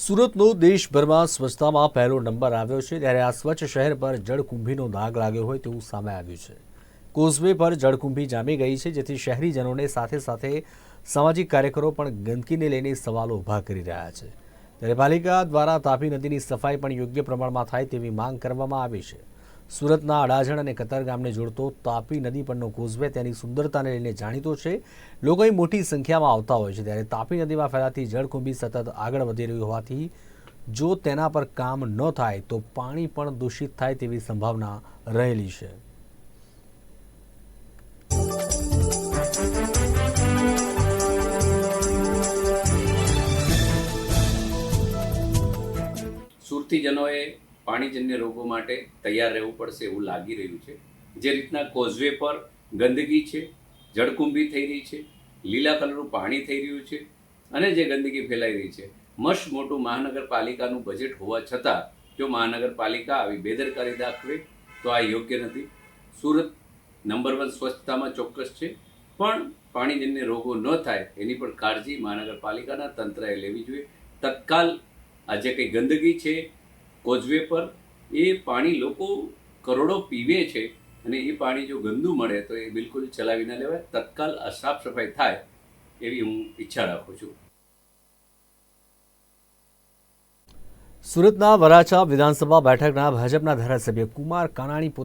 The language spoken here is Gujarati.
સુરતનો દેશભરમાં સ્વચ્છતામાં પહેલો નંબર આવ્યો છે. ત્યારે આ સ્વચ્છ શહેર પર જળકુંભીનો દાગ લાગ્યો હોય તેવું સામે આવ્યું છે. કોઝવે પર જળકુંભી જામી ગઈ છે, જેથી શહેરીજનોને સાથે સાથે સામાજિક કાર્યકરો પણ ગંદકીને લઈને સવાલો ઊભા કરી રહ્યા છે. ત્યારે પાલિકા દ્વારા તાપી નદીની સફાઈ પણ યોગ્ય પ્રમાણમાં થાય તેવી માંગ કરવામાં આવી છે. સુરતના અડાજણ અને કતાર ગામને જોડતો તાપી નદી પરનો કોઝવે તેની સુંદરતાને લઈને જાણીતો છે. લોકો મોટી સંખ્યામાં આવતા હોય છે ત્યારે તાપી નદીમાં ફેલાતી જળકુંભી સતત આગળ વધી રહી હોવાથી જો તેના પર કામ ન થાય તો પાણી પણ દૂષિત થાય તેવી સંભાવના રહેલી છે. સુરતીજનોએ પાણીજન્ય રોગો માટે તૈયાર રહેવું પડશે એવું લાગી રહ્યું છે. જે રીતના કોઝવે પર ગંદકી છે, જળકુંભી થઈ રહી છે, લીલા કલરનું પાણી થઈ રહ્યું છે અને જે ગંદકી ફેલાઈ રહી છે. મસ્ત મોટું મહાનગરપાલિકાનું બજેટ હોવા છતાં જો મહાનગરપાલિકા આવી બેદરકારી દાખવે, તો આ યોગ્ય નથી. સુરત નંબર વન સ્વચ્છતામાં ચોક્કસ છે, પણ પાણીજન્ય રોગો ન થાય એની પણ કાળજી મહાનગરપાલિકાના તંત્રએ લેવી જોઈએ. તત્કાલ આ જે કંઈ ગંદકી છે કોઝવે પર એ પાણી લોકો કરોડો પીવે છે અને એ પાણી જો ગંદુ મળે તો એ બિલકુલ ચલાવી ના લેવાય. તત્કાલ સાફ સફાઈ થાય એવી હું ઈચ્છા રાખું છું. સુરતના વરાછા વિધાનસભા બેઠકના ભાજપના ધારાસભ્ય કુમાર કાનાણી